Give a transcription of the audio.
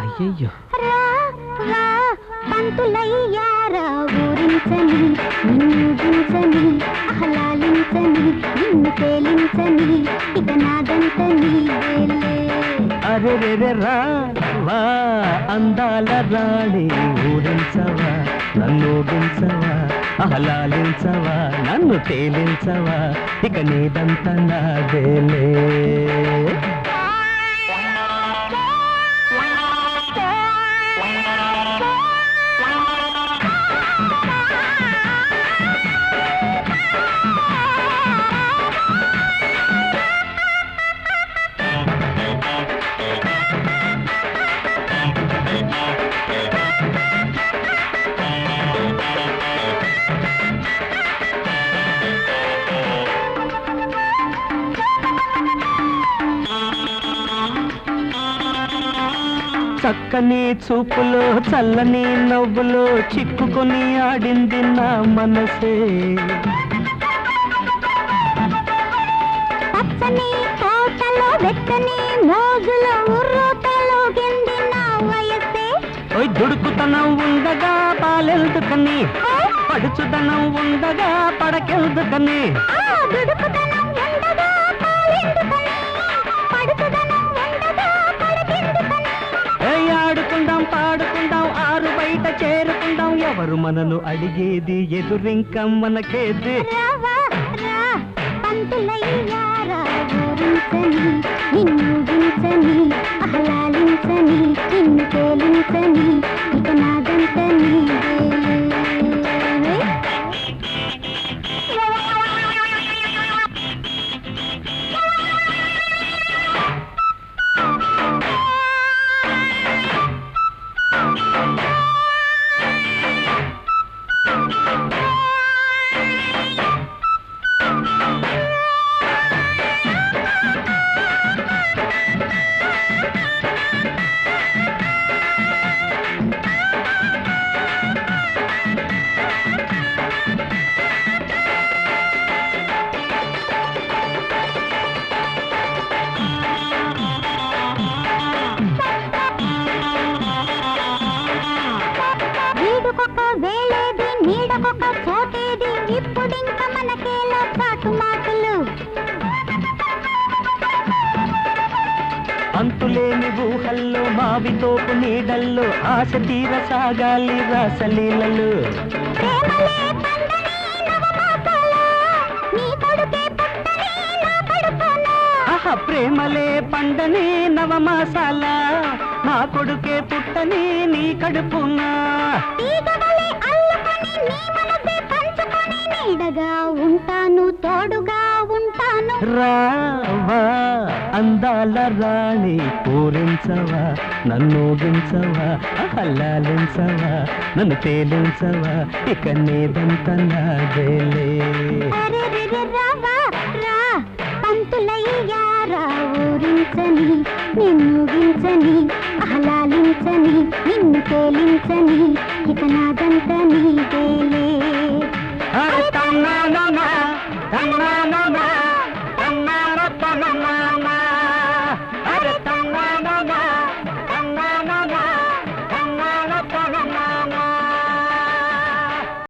అయ్యయ్యో. రా రా. పంతులయ్యారా ఊరించని నిన్నుగించని ఆహ్లాలించని నిన్ను తేలించని ఇక నాదంత నీదేలే అరే రే రే రా వా అందాల రాణి ఊరించవా నన్ను ఊగించవా ఆహ్లాలించవా నన్ను తేలించవా ఇక నీదంతా నాదేలే చక్కని చూపులో చల్లని నవ్వులో చిక్కుకొని ఆడింది నా మనసే. పచ్చని తోటలో వెచ్చని మోజులో ఉర్రూతలో గింది నా వయసే. ఓయ్ దుడుకుతనం ఉండగా పాలెల్దుకని పడుచుదనం ఉండగా పడకెల్దుకని దుడుకుతనం ఎవరు మనను అడిగేది? ఎదురింకం మనకేది ఆహ్లాదించని నిన్ను తేలించని ఇక నాదంత నీదే ఊహల్లో మావితోపు నీడల్లో ఆశ తీర సాగాలి రాసలీలలు. ప్రేమలే పండని నవమాసాల నీ కొడుకే పుట్టని నా కడుపున. నీడగా ఉంటాను తోడుగా ఉంటాను. రావా అందాల రాణి పూరించవా నన్ను ఊగించవా అహల్లాలించవా నన్ను తేలించవా ఇక నీదంత నాదేలే అరెరెరె రావా రా పంతులయ్యారా ఊరించని నిన్ను గించని ఆహ్లాలించని నిన్ను తేలించని ఇక నాదంత నీదేలే